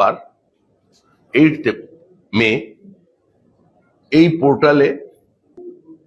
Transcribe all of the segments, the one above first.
আর eight মে এই পোর্টালে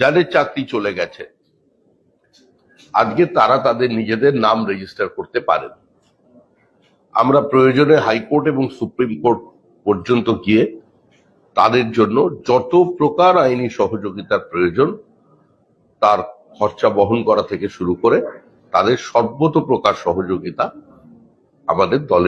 যাদের চাকরি চলে গেছে, আজকে তারা তাদের নিজেদের নাম রেজিস্টার করতে পারেন। আমরা প্রয়োজনে হাইকোর্ট এবং সুপ্রিম কোর্ট পর্যন্ত গিয়ে তাদের জন্য যত প্রকার আইনি সহযোগিতার প্রয়োজন, তার খরচা বহন করা থেকে শুরু করে তাদের সর্বত প্রকার সহযোগিতা আমাদের দলে